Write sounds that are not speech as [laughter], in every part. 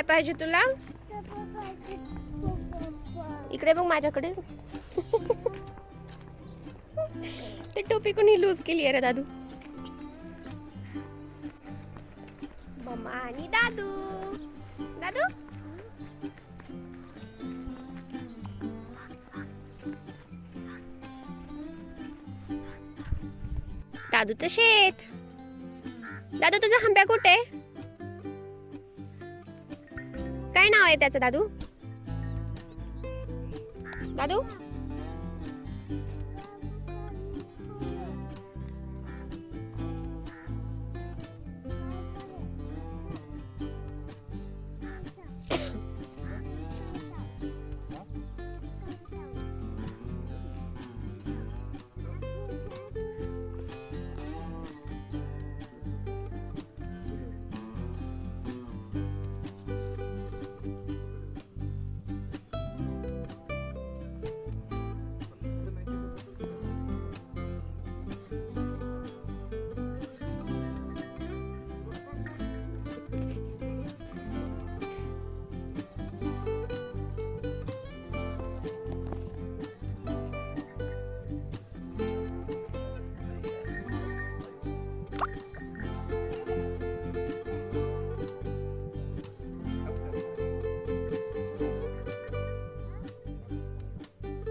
काय पाहिजे तुला? इकडे बघ माझ्याकडे. ते टोपी कोणी लूज केली आहे रे दादू? मम्मा आणि दादू. दादू? दादूचं शेत. दादू तुझा आंब्या कुठे? काय नाव आहे त्याचं दादू? दादू?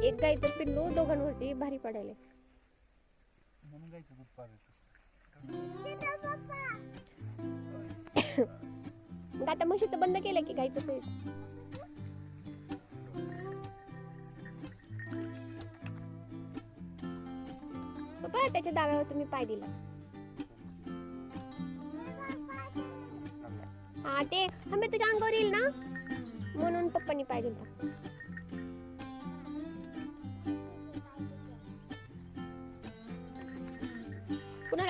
एक गाईचं पिल्लू दोघांवरती भारी पडायला. म्हणून गायचं दूध पाजायचं मग [coughs] आता म्हशीचं बंद केलं की गाईचं ते पप्पा त्याच्या डाव्यावर तुम्ही पाय दिला. हा ते हमे तुझ्या अंगावर येईल ना? म्हणून पप्पानी पाय दिला.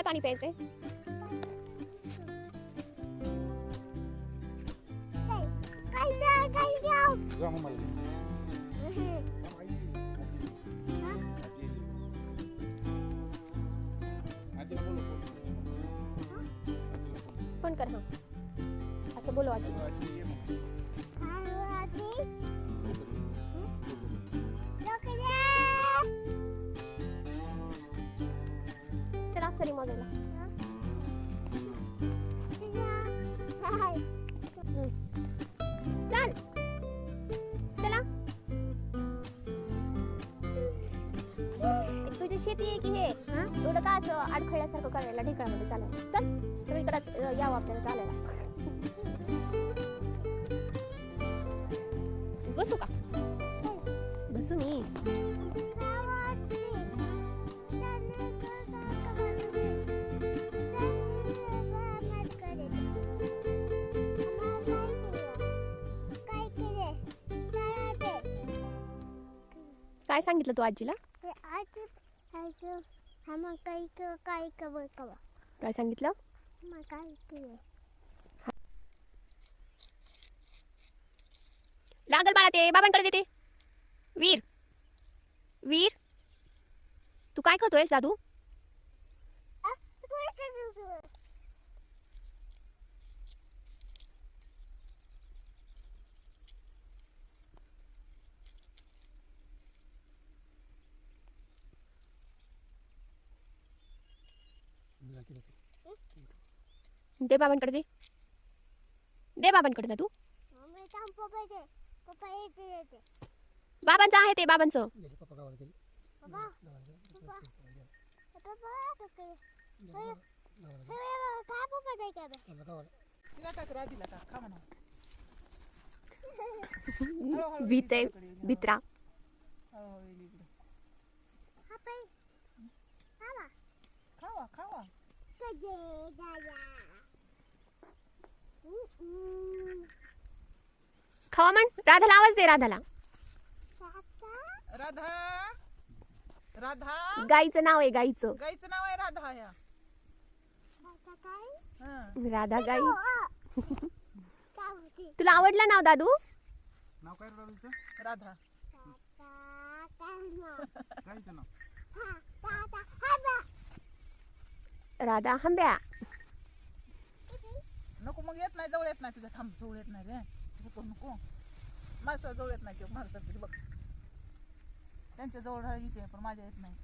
पाणी प्यायचंय. फोन कर हा. असं बोलू आजी सरी मोजायला. चल. चला. तुझी शेती आहे की हे? एवढं का असं अडखळल्यासारखं करायला ढेकळामध्ये चालायला चल सगळीकडेच अं, यावं आपल्याला चालायला. बसू का? बसू मी. काय सांगितलं तू आजीला? काय सांगितलं? लागल बाळा ते बाबांकडे देते. वीर. वीर. तू काय करतोयस दादू? दे बाबांकडे दे. दे बाबांकडे दादू बाबांचं आहे ते बाबांचं. पप्पा. तिला टाक राधीला टाक खा म्हणा भीत आहे भित्रा. हळूहळू येईल इकडे खावा खावा खावा. म्हण. राधाला आवाज दे राधाला. राधा? राधा? गाईचं नाव आहे गाईचं. गाईचं नाव आहे राधा या. हं. राधा गाई. तुला आवडलं नाव दादू? नाव काय? राधा. गाईचं नाव. राधा हंब्या. नको मग येत नाही जवळ येत नाही तुझ्या थांब जवळ येत नाही रे. तुझं नको. माझ्या जवळ येत नाही ते मारतात बघ. त्यांच्या जवळ येते पण माझ्या येत नाही.